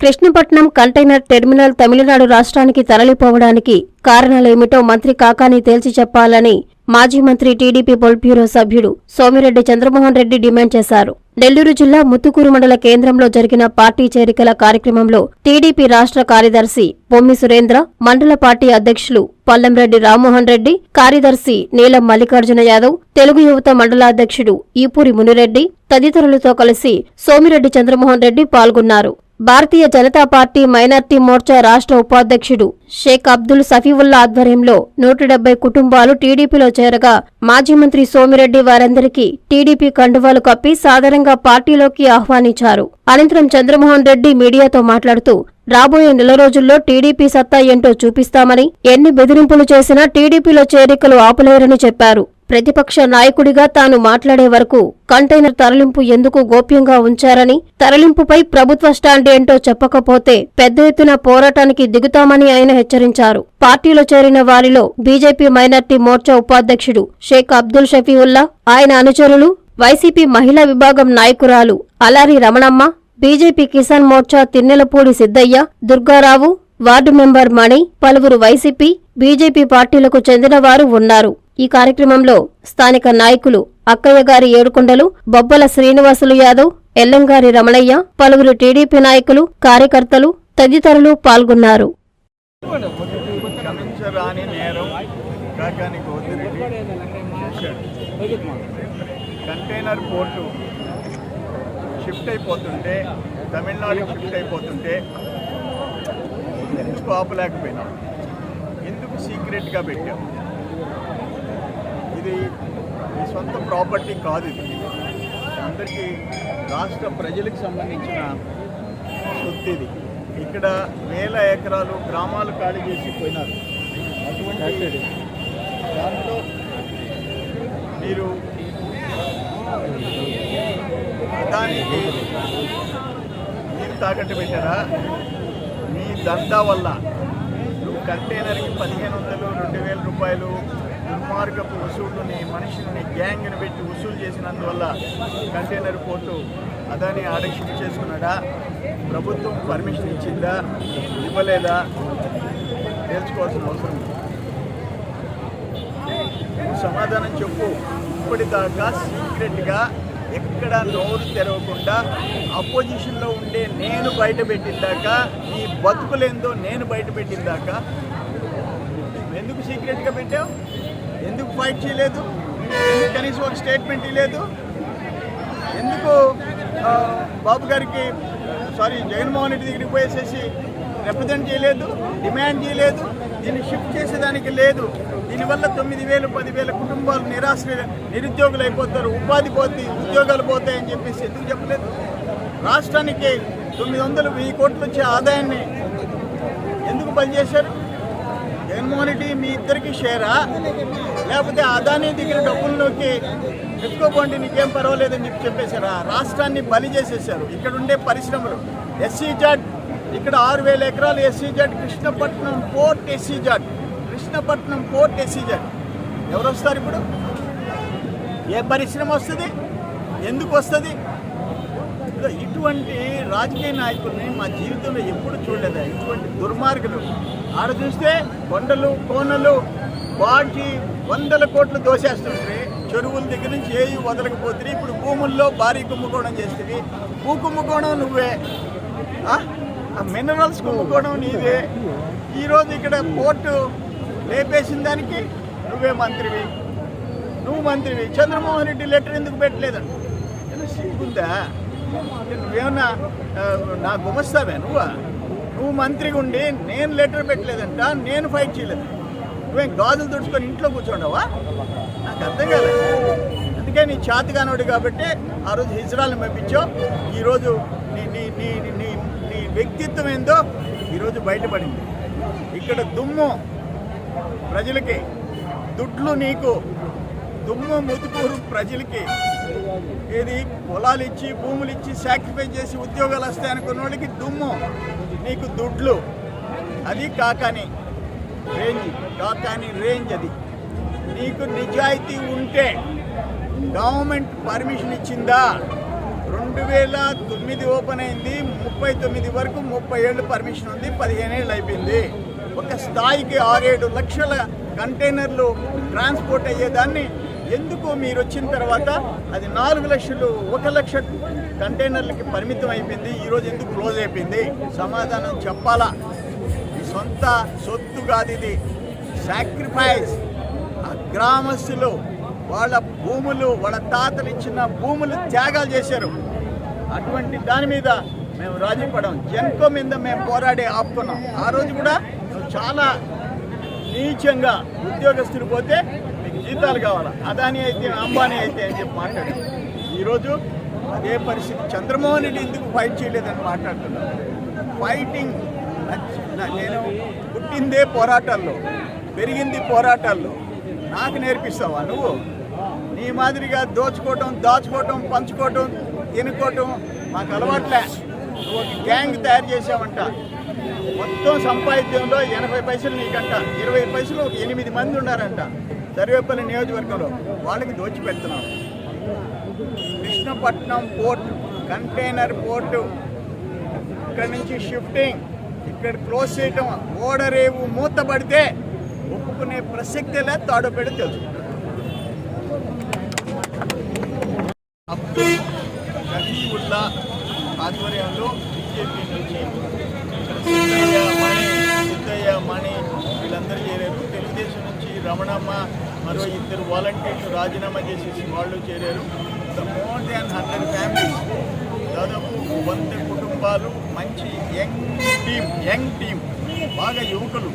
Krishnapatnam container terminal Tamil Nadu రాష్ట్రానికి తరలిపోవడానికి కారణాలేమిటో మంత్రి కాకాని తేల్చి చెప్పాలని మాజీ మంత్రి టీడీపీ పొలిట్ బ్యూరో సభ్యుడు సోమిరెడ్డి చంద్రమోహన్ రెడ్డి డిమాండ్ చేశారు. నెల్లూరు జిల్లా ముత్తుకూరు మండల కేంద్రంలో జరిగిన పార్టీ చేరికల కార్యక్రమంలో టీడీపీ రాష్ట్ర కార్యదర్శి పొమ్మి సురేంద్ర మండల పార్టీ అధ్యక్షులు పల్లంరెడ్డి రామ్మోహన్ రెడ్డి కార్యదర్శి నీలం మల్లికార్జున యాదవ్ తెలుగు యువత మండల అధ్యక్షుడు ఈపూరి మునిరెడ్డి తదితరులతో కలిసి సోమిరెడ్డి చంద్రమోహన్ రెడ్డి పాల్గొన్నారు. భారతీయ జనతా పార్టీ మైనార్టీ మోర్చా రాష్ట్ర ఉపాధ్యక్షుడు షేక్ అబ్దుల్ సఫీవుల్లా ఆధ్వర్యంలో నూట డెబ్బై కుటుంబాలు టీడీపీలో చేరగా మాజీ మంత్రి సోమిరెడ్డి వారందరికీ టీడీపీ కండువాలు కప్పి సాధారణంగా పార్టీలోకి ఆహ్వానించారు. అనంతరం చంద్రమోహన్ రెడ్డి మీడియాతో మాట్లాడుతూ రాబోయే నెల రోజుల్లో టీడీపీ సత్తా ఏంటో చూపిస్తామని ఎన్ని బెదిరింపులు చేసినా టీడీపీలో చేరికలు ఆపలేరని చెప్పారు. ప్రతిపక్ష నాయకుడిగా తాను మాట్లాడే వరకు కంటైనర్ తరలింపు ఎందుకు గోప్యంగా ఉంచారని తరలింపుపై ప్రభుత్వ స్టాండ్ ఏంటో చెప్పకపోతే పెద్ద ఎత్తున పోరాటానికి దిగుతామని ఆయన హెచ్చరించారు. పార్టీలో చేరిన వారిలో బీజేపీ మైనార్టీ మోర్చా ఉపాధ్యక్షుడు షేక్ అబ్దుల్ షఫీవుల్లా ఆయన అనుచరులు వైసీపీ మహిళా విభాగం నాయకురాలు Alari Ramanamma BJP Kisan Morcha Tinnelapudi Siddaiah Durgarao ward member Mani పలువురు వైసీపీ బీజేపీ పార్టీలకు చెందినవారు ఉన్నారు. ఈ కార్యక్రమంలో స్థానిక నాయకులు అక్కయ్య గారి ఏడుకొండలు బొబ్బల శ్రీనివాసులు యాదవ్ ఎల్లంగారి రమణయ్య పలువురు టీడీపీ నాయకులు కార్యకర్తలు తదితరులు పాల్గొన్నారు. కంటైనర్ పోర్టు షిఫ్ట్ అయిపోతుంటే తమిళనాడు షిఫ్ట్ అయిపోతుంటే ఎందుకు ఆపలేకపోయినాం ఎందుకు సీక్రెట్గా పెట్టాం ఇది మీ సొంత ప్రాపర్టీ కాదు ఇది. అందరికీ రాష్ట్ర ప్రజలకు సంబంధించిన సొత్తు ఇది. ఇక్కడ వేల ఎకరాలు గ్రామాలు ఖాళీ చేసి పోయినారు. అటువంటి దాంట్లో మీరు దానికి మీరు తాకట్టు పెట్టారా? మీ దందా వల్ల నువ్వు కంటైనర్కి పదిహేను వందలు రెండు వేల రూపాయలు దుర్మార్గపు వసూళ్ళని మనుషుల్ని గ్యాంగ్ని పెట్టి వసూలు చేసినందువల్ల container port Adani order shift చేసుకున్నాడా? ప్రభుత్వం పర్మిషన్ ఇచ్చిందా? ఇవ్వలేదా? తెలుసుకోవాల్సిన అవసరం సమాధానం చెప్పు. ఇప్పటిదాకా సీక్రెట్గా ఎక్కడ నోరు తెరవకుండా అపోజిషన్లో ఉండే నేను బయట పెట్టిందాక ఈ బతుకులేందో నేను బయట పెట్టిందాకా ఎందుకు సీక్రెట్గా పెట్టావు? ఎందుకు ఫైట్ చేయలేదు? కనీసం ఒక స్టేట్మెంట్ ఇవ్వలేదు? ఎందుకు బాబు గారికి సారీ జగన్మోహన్ రెడ్డి దగ్గరికి పోయేసేసి రిప్రజెంట్ చేయలేదు డిమాండ్ చేయలేదు దీన్ని షిఫ్ట్ చేసేదానికి లేదు. దీనివల్ల తొమ్మిది వేలు పదివేల కుటుంబాలు నిరాశ నిరుద్యోగులు అయిపోతారు ఉపాధి పోతే ఉద్యోగాలు పోతాయని చెప్పేసి ఎందుకు చెప్పలేదు? రాష్ట్రానికి తొమ్మిది వందలు వెయ్యి కోట్లు వచ్చే ఆదాయాన్ని ఎందుకు పనిచేశారు చేశారు? జగన్మోహన్ రెడ్డి మీ ఇద్దరికి షేరా? లేకపోతే అదానీ దగ్గర డబ్బుల్లోకి ఎత్తుకోపోండి నీకేం పర్వాలేదని చెప్పి చెప్పేశారు? రాష్ట్రాన్ని బలి చేసేసారు ఇక్కడ ఉండే పరిశ్రమలు. ఎస్సీ జాడ్ ఇక్కడ ఆరు వేల ఎకరాలు ఎస్సీ జాట్ కృష్ణపట్నం పోర్ట్ ఎస్సీ జాడ్ కృష్ణపట్నం పోర్ట్ ఎస్సీ జాడ్ ఎవరు వస్తారు ఇప్పుడు? ఏ పరిశ్రమ వస్తుంది? ఎందుకు వస్తుంది? ఇటువంటి రాజకీయ నాయకుల్ని మా జీవితంలో ఎప్పుడు చూడలేదా? ఇటువంటి దుర్మార్గులు. ఆడ చూస్తే కొండలు కోనలు వాటి వందల కోట్లు దోసేస్తుంటే చెరువుల దగ్గర నుంచి ఏవి వదలకపోతే ఇప్పుడు భూముల్లో భారీ కుంభకోణం చేస్తుంది భూ కుంభకోణం నువ్వే. ఆ? మినరల్స్ కుంభకోణం నీదే. ఈరోజు ఇక్కడ కోర్టు లేపేసిన దానికి నువ్వే మంత్రివి. నువ్వు మంత్రివి. చంద్రమోహన్ రెడ్డి లెటర్ ఎందుకు పెట్టలేదు సిగ్గుందా? నువ్వేమన్నా నా గుమస్తావే నువ్వా? నువ్వు మంత్రిగా ఉండి నేను లెటర్ పెట్టలేదంట నేను ఫైట్ చేయలేదు. నువ్వేం గాజులు తుడుచుకొని ఇంట్లో కూర్చోండవా? నాకు అర్థం కాలేదు. అందుకే నీ చేతి కాబట్టి ఆ రోజు హిజ్రాల్ని పంపించావు. ఈరోజు నీ నీ నీ నీ- నీ నీ వ్యక్తిత్వం ఏందో ఈరోజు బయటపడింది. ఇక్కడ దుమ్ము ప్రజలకి దుడ్లు నీకు దుమ్ము ముతుకూరు ప్రజలకి ఏది పొలాలు ఇచ్చి భూములు ఇచ్చి సాక్రిఫైస్ చేసి ఉద్యోగాలు వస్తాయి అనుకున్న వాళ్ళకి దుమ్ము నీకు దుడ్లు. అది కాకాని రేంజ్ కాకాని రేంజ్ అది. నీకు నిజాయితీ ఉంటే గవర్నమెంట్ పర్మిషన్ ఇచ్చిందా? రెండు రెండు వేల తొమ్మిది ఓపెన్ అయింది ముప్పై తొమ్మిది వరకు ముప్పై ఏళ్ళు పర్మిషన్ ఉంది పదిహేను ఏళ్ళు అయిపోయింది. ఒక స్థాయికి ఆరేడు లక్షల కంటైనర్లు ట్రాన్స్పోర్ట్ అయ్యేదాన్ని ఎందుకు మీరు వచ్చిన తర్వాత అది నాలుగు లక్షలు ఒక లక్ష కంటైనర్లకి పరిమితం అయిపోయింది ఈరోజు ఎందుకు క్లోజ్ అయిపోయింది? సమాధానం చెప్పాలా? సొంత సొత్తు కాదు ఇది. సాక్రిఫైస్ ఆ గ్రామస్తులు వాళ్ళ భూములు వాళ్ళ తాతలు ఇచ్చిన భూములు త్యాగాలు చేశారు. అటువంటి దాని మీద మేము రాజీ పడాం జెన్కో మీద మేము పోరాడి ఆపుకున్నాం. ఆ రోజు కూడా చాలా నీచంగా ఉద్యోగస్తులు పోతే జీతాలు కావాలా? అదాని అయితే అంబానీ అయితే అని చెప్పి మాట్లాడారు. ఈరోజు అదే పరిస్థితి. చంద్రమోహన్ రెడ్డి ఎందుకు ఫైట్ చేయలేదని మాట్లాడుతున్నాను ఫైటింగ్ నేను పుట్టిందే పోరాటాల్లో పెరిగింది పోరాటాల్లో. నాకు నేర్పిస్తావా నువ్వు? నీ మాదిరిగా దోచుకోవటం దాచుకోవటం పంచుకోవటం తినుకోవటం మాకు అలవాట్లే. నువ్వు ఒక గ్యాంగ్ తయారు చేసావంట మొత్తం సంపాద్యంలో ఎనభై పైసలు నీకంట ఇరవై పైసలు ఒక ఎనిమిది మంది ఉన్నారంట. సర్వేపల్లి నియోజకవర్గంలో వాళ్ళకి దోచిపెడుతున్నాం కృష్ణపట్నం పోర్ట్ కంటైనర్ పోర్టు ఇక్కడ నుంచి షిఫ్టింగ్ ఇక్కడ క్లోజ్ చేయటం ఓడరేవు మూతపడితే ఒప్పుకునే ప్రసక్తే లేదు తాడుపెడి తెలుసు. అబ్దుల్ ఆధ్వర్యంలో బీజేపీ నుంచి ఇక్కడ మణి సిద్ధయ్య మణి వీళ్ళందరూ చేరారు. తెలుగుదేశం నుంచి రమణమ్మ మరో ఇద్దరు వాలంటీర్లు రాజీనామా చేసేసి వాళ్ళు చేరారు. More than hundred families. దాదాపు వంద కుటుంబాలు మంచి యంగ్ టీం యంగ్ టీం బాగా యువకులు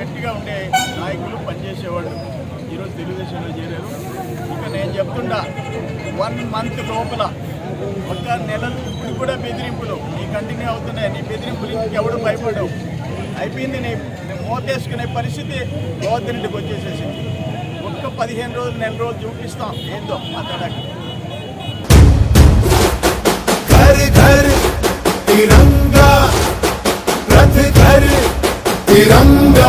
గట్టిగా ఉండే నాయకులు పనిచేసేవాళ్ళు ఈరోజు తెలుగుదేశంలో చేరారు. ఇక నేను చెప్తుండా వన్ మంత్ లోపల ఒక నెల ఇప్పుడు కూడా బెదిరింపులు నీ కంటిన్యూ అవుతున్నాయి. నీ బెదిరింపులు ఇంకెవడు భయపడవు అయిపోయింది నీ మోతేసుకునే పరిస్థితి గోవర్ధనుడికి వచ్చేసేసింది. ఒక్క పదిహేను రోజులు నెల రోజులు చూపిస్తాం. ఏందో మాట్లాడాక తిరంగా.